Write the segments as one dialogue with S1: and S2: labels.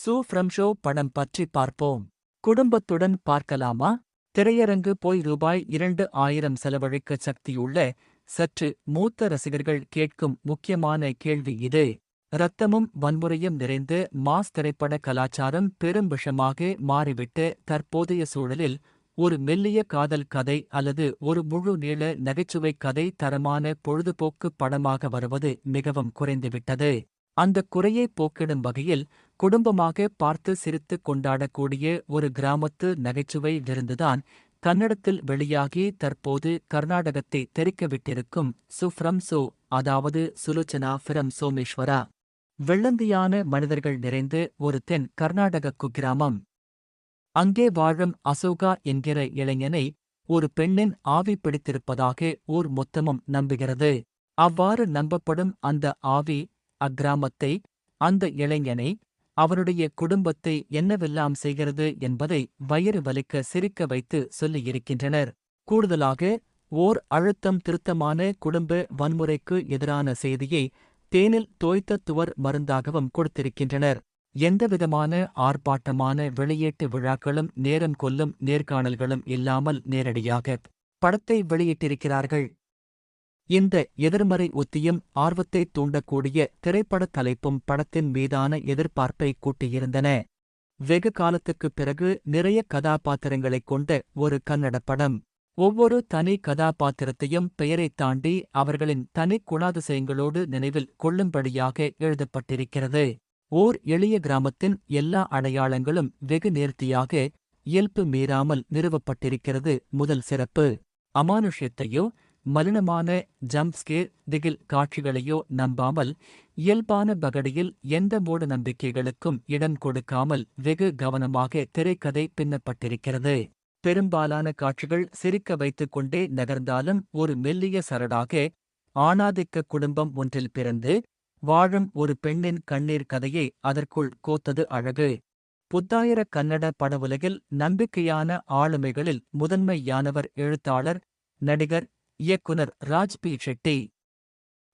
S1: சூ from show படம் பற்றி பார்ப்போம். குடும்பத்துடன் பார்க்கலாமா? திரையரங்கு போய் ரூபாய் இரண்டு ஆயிரம் செலவழிக்க சக்தியுள்ள சற்று மூத்த ரசிகர்கள் கேட்கும் முக்கியமான கேள்வி இது. இரத்தமும் வன்முறையும் நிறைந்து மாஸ் திரைப்பட கலாச்சாரம் பெரும் விஷமாக மாறிவிட்டு தற்போதைய சூழலில் ஒரு மெல்லிய காதல் கதை அல்லது ஒரு முழு நீள நகைச்சுவை கதை தரமான பொழுதுபோக்கு படமாக வருவது மிகவும் குறைந்துவிட்டது. அந்த குறையை போக்கிடும் வகையில் குடும்பமாக பார்த்து சிரித்துக் கொண்டாடக்கூடிய ஒரு கிராமத்து நகைச்சுவை விருந்துதான் கன்னடத்தில் வெளியாகி தற்போது கர்நாடகத்தை தெறிக்கவிட்டிருக்கும் சுஃப்ரம் சோ அதாவது சுலோச்சனா ஃபிரம் சோமேஸ்வரா. வெள்ளந்தியான மனிதர்கள் நிறைந்த ஒரு தென் கர்நாடக குக்கிராமம் அங்கே வாழும் அசோகா என்கிற இளைஞனை ஒரு பெண்ணின் ஆவி பிடித்திருப்பதாக ஊர் மொத்தமும் நம்புகிறது. அவ்வாறு நம்பப்படும் அந்த ஆவி அக்கிராமத்தை அந்த இளைஞனை அவருடைய குடும்பத்தை என்னவெல்லாம் செய்கிறது என்பதை வயிறு வலிக்க சிரிக்க வைத்து சொல்லியிருக்கின்றனர். கூடுதலாக ஓர் அழுத்தம் திருத்தமான குடும்ப வன்முறைக்கு எதிரான செய்தியை தேனில் தோய்த்த துவர் மருந்தாகவும் கொடுத்திருக்கின்றனர். எந்தவிதமான ஆர்ப்பாட்டமான வெளியீட்டு விழாக்களும் நேரம் கொல்லும் நேர்காணல்களும் இல்லாமல் நேரடியாக படத்தை வெளியிட்டிருக்கிறார்கள். இந்த எதிர்மறை உத்தியும் ஆர்வத்தை தூண்டக்கூடிய திரைப்படத் தலைப்பும் படத்தின் மீதான எதிர்பார்ப்பை கூட்டியிருந்தன. வெகு காலத்துக்குப் பிறகு நிறைய கதாபாத்திரங்களைக் கொண்ட ஒரு கன்னட படம். ஒவ்வொரு தனி கதாபாத்திரத்தையும் பெயரைத் தாண்டி அவர்களின் தனி குணாதிசயங்களோடு நினைவில் கொள்ளும்படியாக எழுதப்பட்டிருக்கிறது. ஓர் எளிய கிராமத்தின் எல்லா அடையாளங்களும் வெகு நேர்த்தியாக இயல்பு மீறாமல் நிறுவப்பட்டிருக்கிறது முதல் சிறப்பு. அமானுஷ்யத்தையோ மலினமான ஜம்ப்ஸ்கேர் திகில் காட்சிகளையோ நம்பாமல் இயல்பான பகடியில் எந்த மூட நம்பிக்கைகளுக்கும் இடம் கொடுக்காமல் வெகு கவனமாக திரைக்கதை பின்னப்பட்டிருக்கிறது. பெரும்பாலான காட்சிகள் சிரிக்க வைத்துக் கொண்டே நகர்ந்தாலும் ஒரு மெல்லிய சரடாக ஆணாதிக்க குடும்பம் ஒன்றில் பிறந்து வாழும் ஒரு பெண்ணின் கண்ணீர் கதையை அதற்குள் கோத்தது அழகு. புத்தாயிர கன்னட படவுலகில் நம்பிக்கையான ஆளுமைகளில் முதன்மையானவர் எழுத்தாளர் நடிகர் இயக்குனர் ராஜ் பி ஷெட்டி.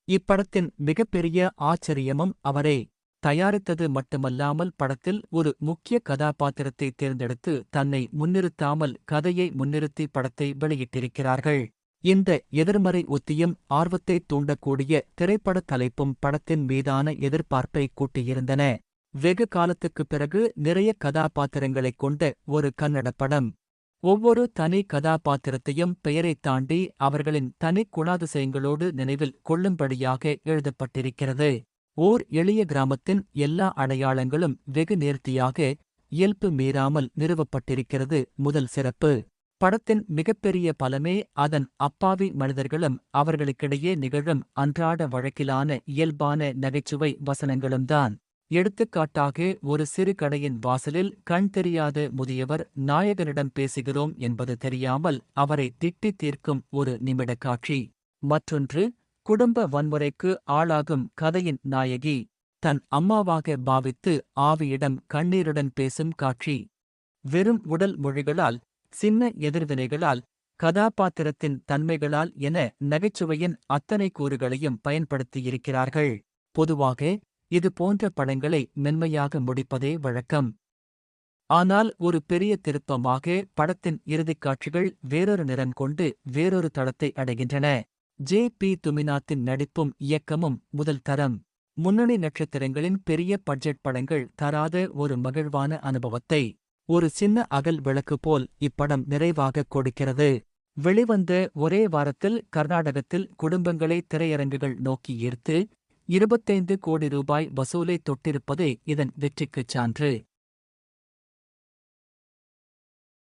S1: இப்படத்தின் மிகப்பெரிய ஆச்சரியமும் அவரே தயாரித்தது மட்டுமல்லாமல் படத்தில் ஒரு முக்கிய கதாபாத்திரத்தை தேர்ந்தெடுத்து தன்னை முன்னிறுத்தாமல் கதையை முன்னிறுத்தி படத்தை வெளியிட்டிருக்கிறார்கள். இந்த எதிர்மறை ஒத்தியும் ஆர்வத்தை தூண்டக்கூடிய திரைப்படத் தலைப்பும் படத்தின் மீதான எதிர்பார்ப்பை கூட்டியிருந்தன. வெகு காலத்துக்குப் பிறகு நிறைய கதாபாத்திரங்களைக் கொண்ட ஒரு கன்னட படம் ஒவ்வொரு தனி கதாபாத்திரத்தையும் பெயரைத் தாண்டி அவர்களின் தனி குணாதிசயங்களோடு நினைவில் கொள்ளும்படியாக எழுதப்பட்டிருக்கிறது. ஓர் எளிய கிராமத்தின் எல்லா அடையாளங்களும் வெகு நேர்த்தியாக இயல்பு மீறாமல் நிறுவப்பட்டிருக்கிறது முதல் சிறப்பு. படத்தின் மிகப்பெரிய பலமே அதன் அப்பாவி மனிதர்களும் அவர்களுக்கிடையே நிகழும் அன்றாட வழக்கிலான இயல்பான நகைச்சுவை வசனங்களும்தான். எடுத்துக்காட்டாக ஒரு சிறு கடையின் வாசலில் கண் தெரியாத முதியவர் நாயகனிடம் பேசுகிறோம் என்பது தெரியாமல் அவரை திட்டி தீர்க்கும் ஒரு நிமிட காட்சி. மற்றொன்று குடும்ப வன்முறைக்கு ஆளாகும் கதையின் நாயகி தன் அம்மாவாக பாவித்து ஆவியிடம் கண்ணீருடன் பேசும் காட்சி. வெறும் உடல் மொழிகளால் சின்ன எதிர்வினைகளால் கதாபாத்திரத்தின் தன்மைகளால் என நகைச்சுவையின் அத்தனை கூறுகளையும் பயன்படுத்தியிருக்கிறார்கள். பொதுவாக இது போன்ற படங்களை மென்மையாக முடிப்பதே வழக்கம். ஆனால் ஒரு பெரிய திருப்பமாக படத்தின் இறுதிக் காட்சிகள் வேறொரு நிறம் கொண்டு வேறொரு தளத்தை அடைகின்றன. ஜே. பி. துமிநாத்தின் நடிப்பும் இயக்கமும் முதல் தரம். முன்னணி நட்சத்திரங்களின் பெரிய பட்ஜெட் படங்கள் தராத ஒரு மகிழ்வான அனுபவத்தை. ஒரு சின்ன அகல் விளக்கு போல் இப்படம் நிறைவாக கொடுக்கிறது. வெளிவந்த ஒரே வாரத்தில் கர்நாடகத்தில் குடும்பங்களை திரையரங்குகள் நோக்கி ஈர்த்து இருபத்தைந்து கோடி ரூபாய் வசூலை தொட்டிருப்பதே இதன் வெற்றிக்குச் சான்று.